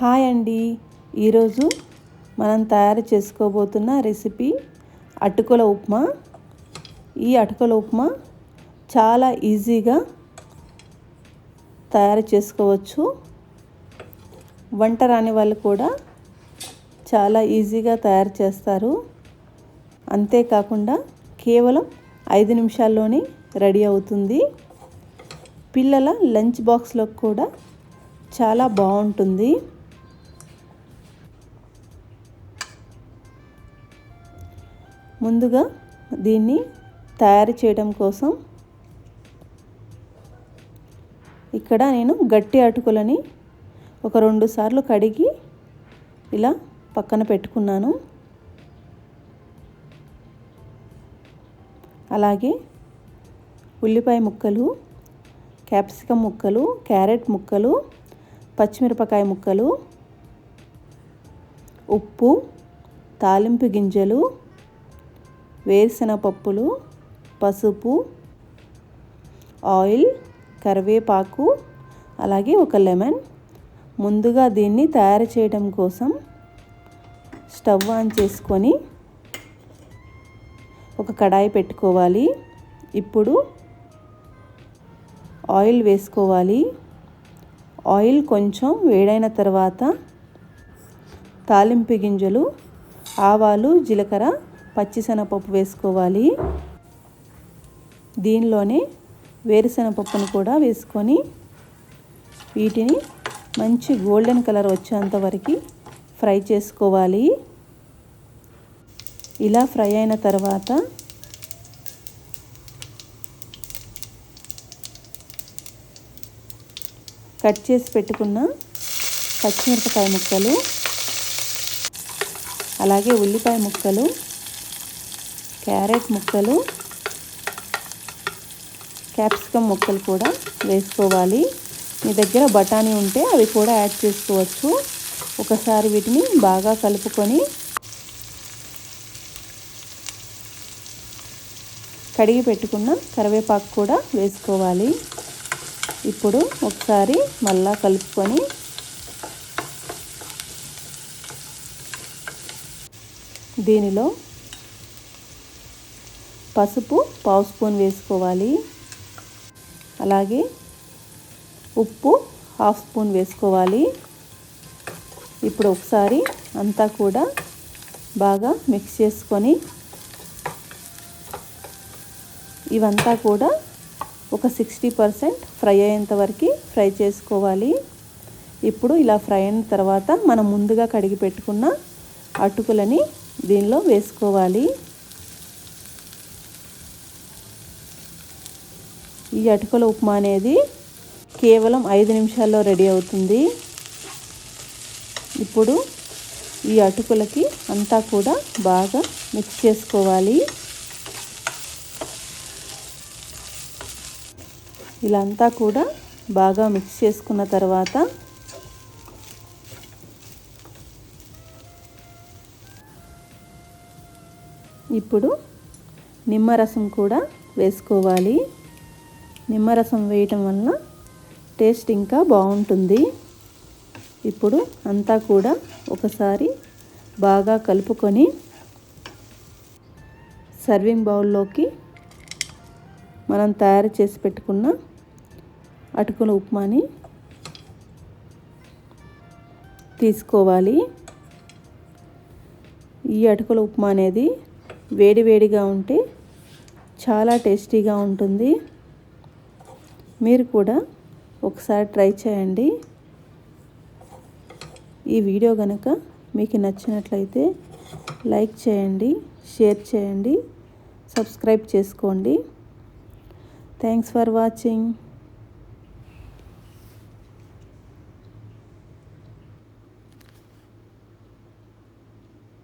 Hi అండి. ఈరోజు మనం తయారు చేసుకోబోతున్న రెసిపీ అటుకుల ఉప్మా. ఈ అటుకుల ఉప్మా చాలా ఈజీగా తయారు చేసుకోవచ్చు. వంట రాని వాళ్ళు కూడా చాలా ఈజీగా తయారు చేస్తారు. అంతేకాకుండా కేవలం ఐదు నిమిషాల్లోనే రెడీ అవుతుంది. పిల్లల లంచ్ బాక్స్లో కూడా చాలా బాగుంటుంది. ముందుగా దీన్ని తయారు చేయడం కోసం ఇక్కడ నేను గట్టి అటుకులని ఒక రెండు సార్లు కడిగి ఇలా పక్కన పెట్టుకున్నాను. అలాగే ఉల్లిపాయ ముక్కలు క్యాప్సికమ్ ముక్కలు క్యారెట్ ముక్కలు పచ్చిమిరపకాయ ముక్కలు ఉప్పు తాలింపు గింజలు వేరుశనగపప్పులు పసుపు ఆయిల్ కరివేపాకు అలాగే ఒక లెమన్. ముందుగా దీన్ని తయారు చేయడం కోసం స్టవ్ ఆన్ చేసుకొని ఒక కడాయి పెట్టుకోవాలి. ఇప్పుడు ఆయిల్ వేసుకోవాలి. ఆయిల్ కొంచెం వేడైన తర్వాత తాలింపు గింజలు ఆవాలు జీలకర్ర పచ్చిశనగపప్పు వేసుకోవాలి. దీనిలోనే వేరుశనగపప్పును కూడా వేసుకొని వీటిని మంచి గోల్డెన్ కలర్ వచ్చేంత వరకు ఫ్రై చేసుకోవాలి. ఇలా ఫ్రై అయిన తర్వాత కట్ చేసి పెట్టుకున్న పచ్చిమిరపకాయ ముక్కలు అలాగే ఉల్లిపాయ ముక్కలు క్యారెట్ ముక్కలు క్యాప్సికమ్ ముక్కలు కూడా వేసుకోవాలి. మీ దగ్గర బఠానీ ఉంటే అవి కూడా యాడ్ చేసుకోవచ్చు. ఒకసారి వీటిని బాగా కలుపుకొని కడిగి పెట్టుకున్న కరివేపాకు కూడా వేసుకోవాలి. ఇప్పుడు ఒకసారి మళ్ళా కలుపుకొని దీనిలో పసుపు పావు స్పూన్ వేసుకోవాలి. అలాగే ఉప్పు హాఫ్ స్పూన్ వేసుకోవాలి. ఇప్పుడు ఒకసారి అంతా కూడా బాగా మిక్స్ చేసుకొని ఇవంతా కూడా ఒక సిక్స్టీ పర్సెంట్ ఫ్రై అయ్యేంత వరకు ఫ్రై చేసుకోవాలి. ఇప్పుడు ఇలా ఫ్రై అయిన తర్వాత మనం ముందుగా కడిగి పెట్టుకున్న అటుకులని దీనిలో వేసుకోవాలి. ఈ అటుకుల ఉప్మా అనేది కేవలం ఐదు నిమిషాల్లో రెడీ అవుతుంది. ఇప్పుడు ఈ అటుకులకి అంతా కూడా బాగా మిక్స్ చేసుకోవాలి. ఇలా అంతా కూడా బాగా మిక్స్ చేసుకున్న తర్వాత ఇప్పుడు నిమ్మరసం కూడా వేసుకోవాలి. నిమ్మరసం వేయటం వలన టేస్ట్ ఇంకా బాగుంటుంది. ఇప్పుడు అంతా కూడా ఒకసారి బాగా కలుపుకొని సర్వింగ్ బౌల్లోకి మనం తయారు చేసి పెట్టుకున్న అటుకుల ఉప్మాని తీసుకోవాలి. ఈ అటుకుల ఉప్మా అనేది వేడివేడిగా ఉంటే చాలా టేస్టీగా ఉంటుంది. మీరు కూడా ఒకసారి ట్రై చేయండి. ఈ వీడియో కనుక మీకు నచ్చినట్లయితే లైక్ చేయండి షేర్ చేయండి సబ్స్క్రైబ్ చేసుకోండి. Thanks for watching.